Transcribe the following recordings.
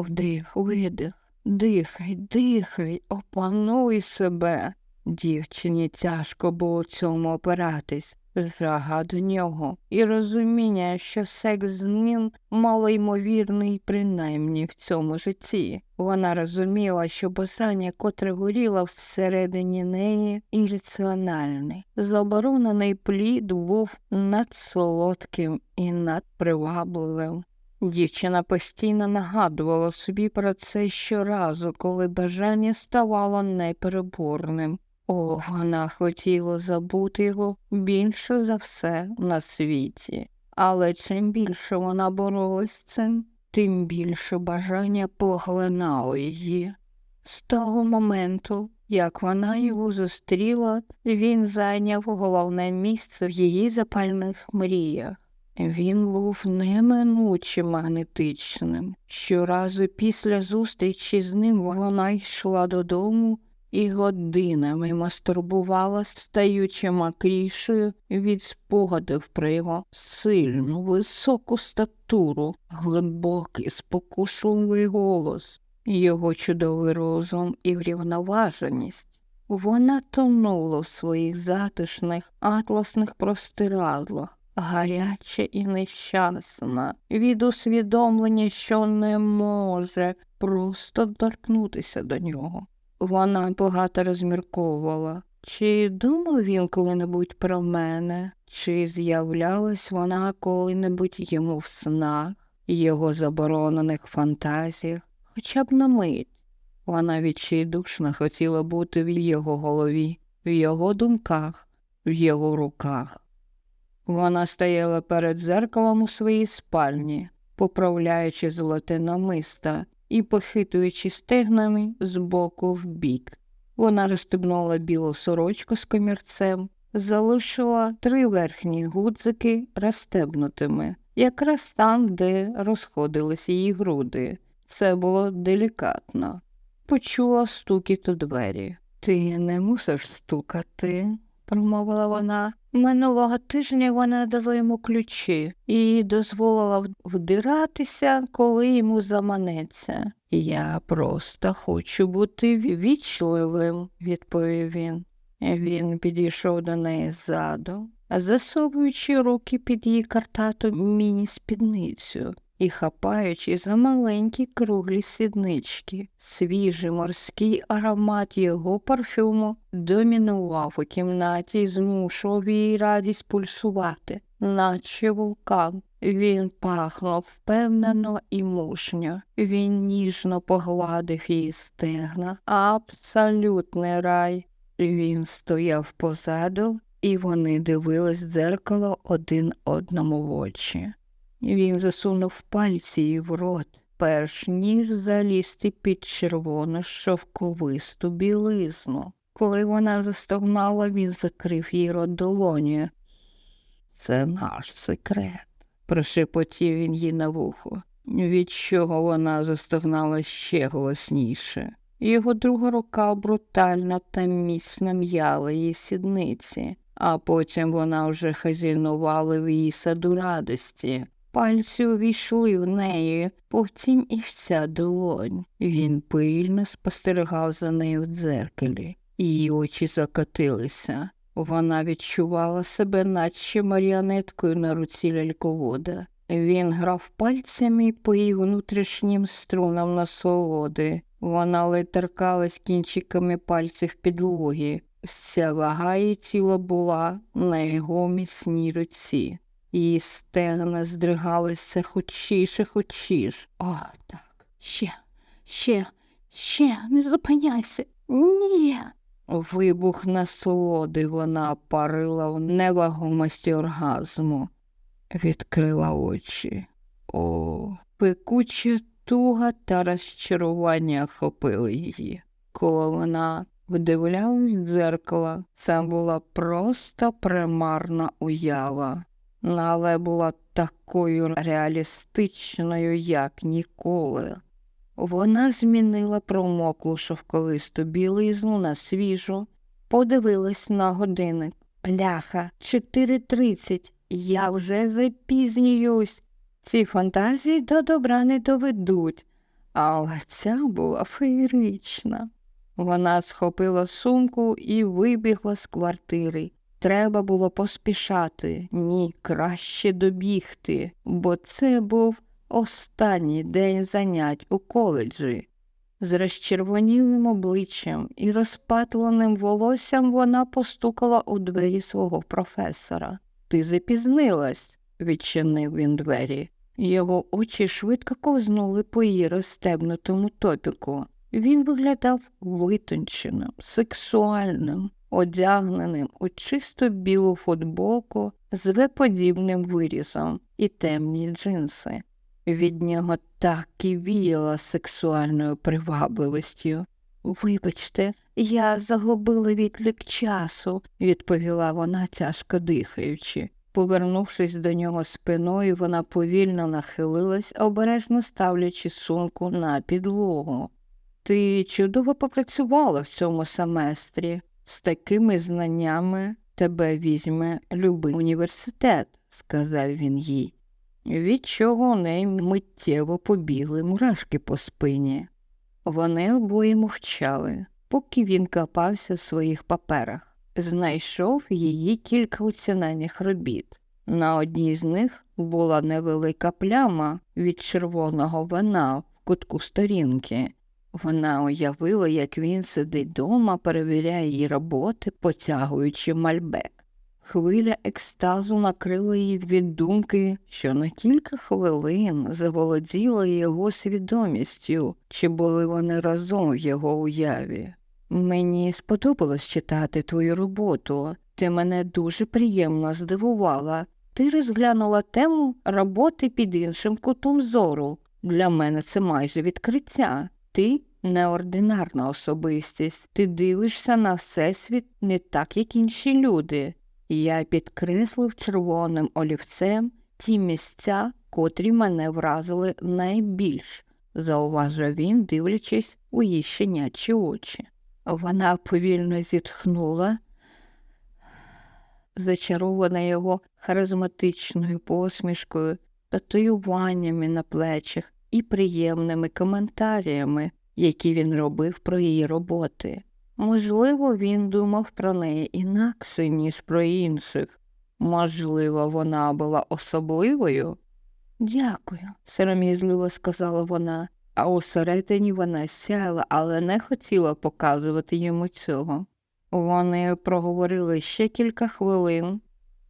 Вдих, видих, дихай, дихай, опануй себе. Дівчині тяжко було цьому опиратись, зрага до нього і розуміння, що секс з ним малоймовірний, принаймні в цьому житті. Вона розуміла, що бажання, котре горіло всередині неї, ірраціональне. Заборонений плід був надсолодким і надпривабливим. Дівчина постійно нагадувала собі про це щоразу, коли бажання ставало непереборним. О, вона хотіла забути його більше за все на світі. Але чим більше вона боролась з цим, тим більше бажання поглинало її. З того моменту, як вона його зустріла, він зайняв головне місце в її запальних мріях. Він був неминуче магнетичним. Щоразу після зустрічі з ним вона йшла додому і годинами мастурбувала, стаючи макрішою від спогадів про його сильну, високу статуру, глибокий, спокусливий голос, його чудовий розум і врівноваженість. Вона тонула в своїх затишних атласних простирадлах гаряча і нещасна, від усвідомлення, що не може просто торкнутися до нього. Вона багато розмірковувала. Чи думав він коли-небудь про мене, чи з'являлась вона коли-небудь йому в снах, його заборонених фантазіях, хоча б на мить. Вона відчайдушно хотіла бути в його голові, в його думках, в його руках. Вона стояла перед зеркалом у своїй спальні, поправляючи золоте намиста і похитуючи стегнами з боку в бік. Вона розстебнула білу сорочку з комірцем, залишила три верхні гудзики розстебнутими, якраз там, де розходились її груди. Це було делікатно. Почула стукіт у двері. Ти не мусиш стукати, промовила вона. Минулого тижня вона дала йому ключі і дозволила вдиратися, коли йому заманеться. Я просто хочу бути вічливим, відповів він. Він підійшов до неї ззаду, засовуючи руки під її картату міні-спідницю і хапаючи за маленькі круглі сіднички. Свіжий морський аромат його парфюму домінував у кімнаті і змушував її радість пульсувати, наче вулкан. Він пахнув впевнено і мужньо. Він ніжно погладив її стегна, абсолютний рай. Він стояв позаду, і вони дивились дзеркало один одному в очі. Він засунув пальці їй в рот, перш ніж залізти під червону шовковисту білизну. Коли вона застогнала, він закрив їй рот долонію. Це наш секрет, прошепотів він їй на вухо, від чого вона застогнала ще голосніше. Його друга рука брутально та міцно м'яла її сідниці, а потім вона вже хазінувала в її саду радості. Пальці увійшли в неї, потім і вся долонь. Він пильно спостерігав за нею в дзеркалі, її очі закотилися. Вона відчувала себе, наче маріонеткою на руці ляльковода. Він грав пальцями по її внутрішнім струнам насолоди. Вона ледь торкалась кінчиками пальців підлоги. Вся вага її тіла була на його міцній руці. Її стегна здригалися хочіше, хочіш. О, так. Ще, ще, ще, не зупиняйся. Ні. Вибух насолоди вона парила в невагомості оргазму, відкрила очі. О, пекуча туга та розчарування охопили її. Коли вона вдивлялась в дзеркало, це була просто примарна уява але була такою реалістичною, як ніколи. Вона змінила промоклу шовковисту білизну на свіжу, подивилась на годинник. Бляха, 4.30, я вже запізнююсь. Ці фантазії до добра не доведуть. але ця була феєрична. Вона схопила сумку і вибігла з квартири. Треба було поспішати, ні, краще добігти, бо це був останній день занять у коледжі. З розчервонілим обличчям і розпатленим волоссям вона постукала у двері свого професора. Ти запізнилась, відчинив він двері. Його очі швидко ковзнули по її розстебнутому топіку. Він виглядав витонченим, сексуальним, одягненим у чисто білу футболку з веподібним вирізом і темні джинси. Від нього так і віяла сексуальною привабливістю. Вибачте, я загубила відлік часу, відповіла вона, тяжко дихаючи. Повернувшись до нього спиною, вона повільно нахилилась, обережно ставлячи сумку на підлогу. Ти чудово попрацювала в цьому семестрі. З такими знаннями тебе візьме любий університет, сказав він їй, від чого у неї миттєво побігли мурашки по спині. Вони обоє мовчали, поки він копався в своїх паперах. Знайшов її кілька оцінених робіт. На одній з них була невелика пляма від червоного вина в кутку сторінки. Вона уявила, як він сидить дома, перевіряє її роботи, потягуючи мальбек. Хвиля екстазу накрила її від думки, що на кілька хвилин заволоділа його свідомістю, чи були вони разом в його уяві. Мені сподобалось читати твою роботу. Ти мене дуже приємно здивувала. Ти розглянула тему роботи під іншим кутом зору. Для мене це майже відкриття. Ти неординарна особистість. Ти дивишся на всесвіт не так, як інші люди. Я підкреслив червоним олівцем ті місця, котрі мене вразили найбільш, зауважив він, дивлячись у її щенячі очі. Вона повільно зітхнула, зачарована його харизматичною посмішкою, татуюваннями на плечах і приємними коментарями, які він робив про її роботи. Можливо, він думав про неї інакше, ніж про інших. Можливо, вона була особливою. Дякую, сором'язливо сказала вона, а усередині вона сяяла, але не хотіла показувати йому цього. Вони проговорили ще кілька хвилин.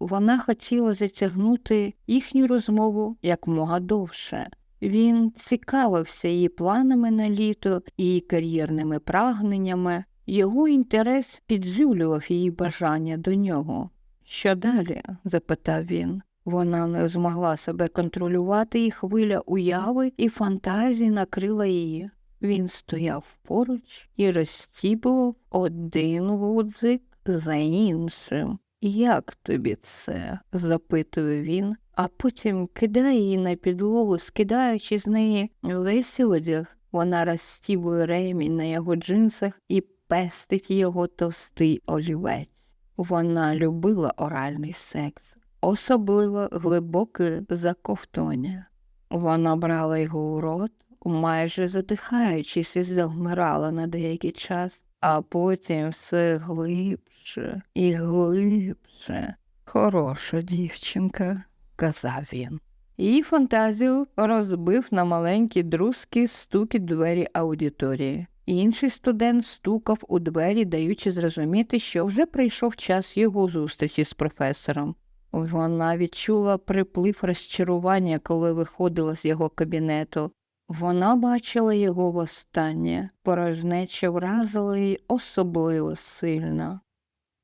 Вона хотіла затягнути їхню розмову якмога довше. Він цікавився її планами на літо, її кар'єрними прагненнями. Його інтерес підживлював її бажання до нього. Що далі? запитав він. Вона не змогла себе контролювати, і хвиля уяви і фантазії накрила її. Він стояв поруч і розстібував один гудзик за іншим. Як тобі це? запитує він, а потім кидає її на підлогу, скидаючи з неї весь одяг. Вона розстібує ремінь на його джинсах і пестить його товстий олівець. Вона любила оральний секс, особливо глибоке заковтання. Вона брала його у рот, майже задихаючись, і завмирала на деякий час, а потім все глибше і глибше. Хороша дівчинка, казав він. Її фантазію розбив на маленькі друзки стуки двері аудиторії. Інший студент стукав у двері, даючи зрозуміти, що вже прийшов час його зустрічі з професором. Вона відчула приплив розчарування, коли виходила з його кабінету. Вона бачила його востаннє, порожнеча вразила її особливо сильно.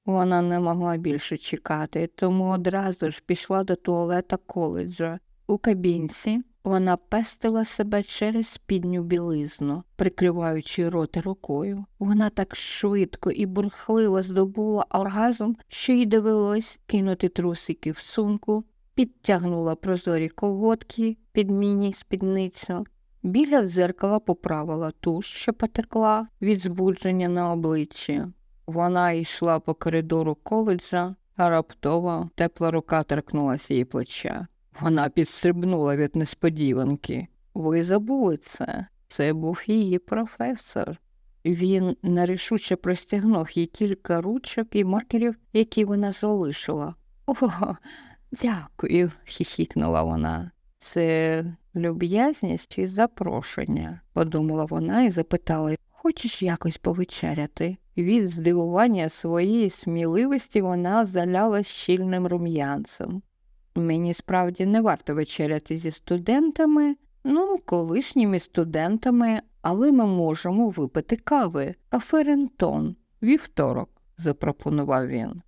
Вона не могла більше чекати, тому одразу ж пішла до туалета коледжа. У кабінці вона пестила себе через спідню білизну, прикриваючи рота рукою. Вона так швидко і бурхливо здобула оргазм, що їй довелось кинути трусики в сумку, підтягнула прозорі колготки під міні спідницю. Біля дзеркала поправила туш, що потекла від збудження на обличчі. Вона йшла по коридору коледжа, а раптово тепла рука торкнулася її плеча. Вона підстрибнула від несподіванки. Ви забули це. Це був її професор. Він нерішуче простягнув їй кілька ручок і маркерів, які вона залишила. Ого, дякую, хіхікнула вона. Це люб'язність і запрошення, подумала вона і запитала, хочеш якось повечеряти? Від здивування своєї сміливості вона залялась щільним рум'янцем. Мені справді не варто вечеряти зі студентами, ну, колишніми студентами, але ми можемо випити кави, Ферентон, вівторок, запропонував він.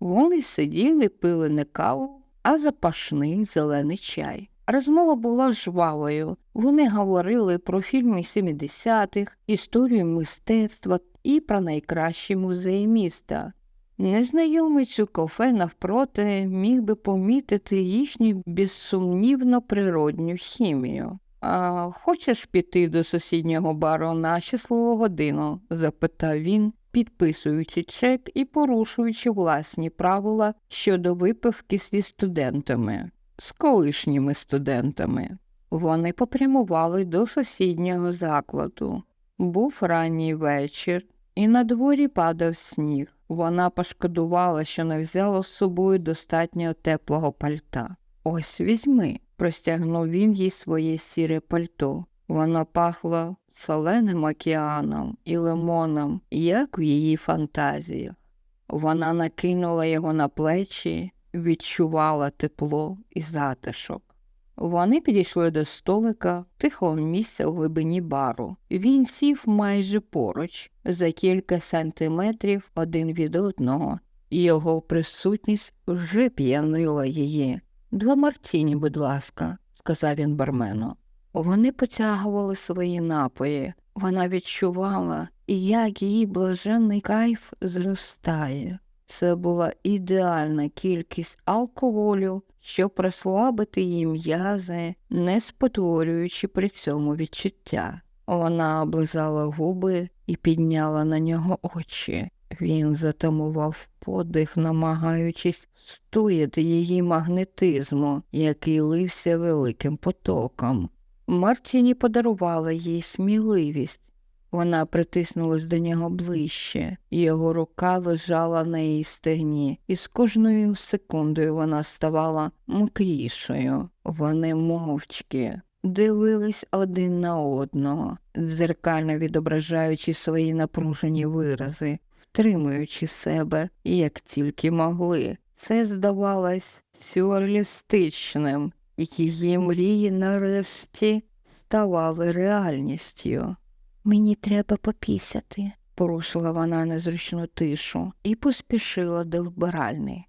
Вони сиділи, пили не каву, а запашний зелений чай. Розмова була жвавою. Вони говорили про фільми 70-х, історію мистецтва і про найкращі музеї міста. Незнайомець у кафе навпроти міг би помітити їхню безсумнівно природню хімію. А хочеш піти до сусіднього бару на щасливу годину? запитав він, підписуючи чек і порушуючи власні правила щодо випивки зі студентами, з колишніми студентами. Вони попрямували до сусіднього закладу. Був ранній вечір, і на дворі падав сніг. Вона пошкодувала, що не взяла з собою достатньо теплого пальта. Ось візьми, простягнув він їй своє сіре пальто. Воно пахло соленим океаном і лимоном, як в її фантазіях. Вона накинула його на плечі, відчувала тепло і затишок. Вони підійшли до столика, тихого місця в глибині бару. Він сів майже поруч, за кілька сантиметрів один від одного, і його присутність вже п'янила її. Два мартіні, будь ласка, сказав він бармену. Вони потягували свої напої. Вона відчувала, як її блаженний кайф зростає. Це була ідеальна кількість алкоголю, щоб прослабити її м'язи, не спотворюючи при цьому відчуття. Вона облизала губи і підняла на нього очі. Він затамував подих, намагаючись стояти її магнетизму, який лився великим потоком. Мартіні подарувала їй сміливість. Вона притиснулась до нього ближче, його рука лежала на її стегні, і з кожною секундою вона ставала мокрішою. Вони мовчки дивились один на одного, дзеркально відображаючи свої напружені вирази, втримуючи себе, як тільки могли. Це здавалось сюрреалістичним, і її мрії нарешті ставали реальністю. Мені треба попісяти, порушила вона незручну тишу і поспішила до вбиральні.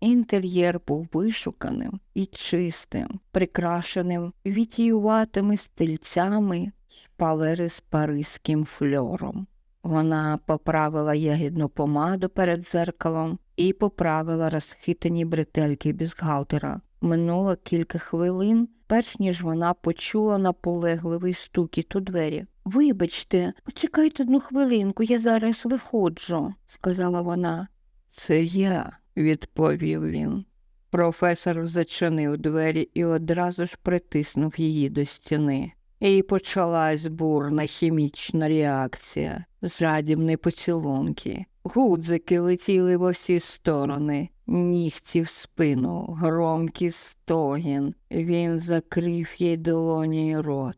Інтер'єр був вишуканим і чистим, прикрашеним вітіюватими стільцями шпалери з паризьким фльором. Вона поправила ягідну помаду перед зеркалом і поправила розхитані бретельки бюстгальтера. Минуло кілька хвилин, перш ніж вона почула наполегливий стукіт у двері. Вибачте, почекайте одну хвилинку, я зараз виходжу, сказала вона. Це я, відповів він. Професор зачинив двері і одразу ж притиснув її до стіни. І почалась бурна хімічна реакція, жадібні поцілунки. Гудзики летіли во всі сторони, нігті в спину, громкий стогін. Він закрив їй долоні рот,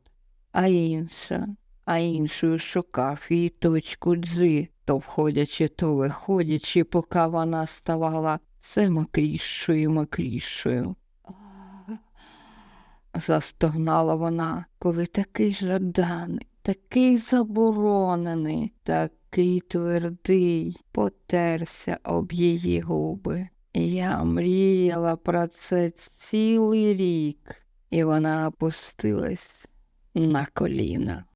а інша, а іншою шукав її точку джи, то входячи, то виходячи, поки вона ставала все мокрішою і мокрішою. Застогнала вона, коли такий жаданий, такий заборонений, такий твердий, потерся об її губи. Я мріяла про це цілий рік, і вона опустилась на коліна.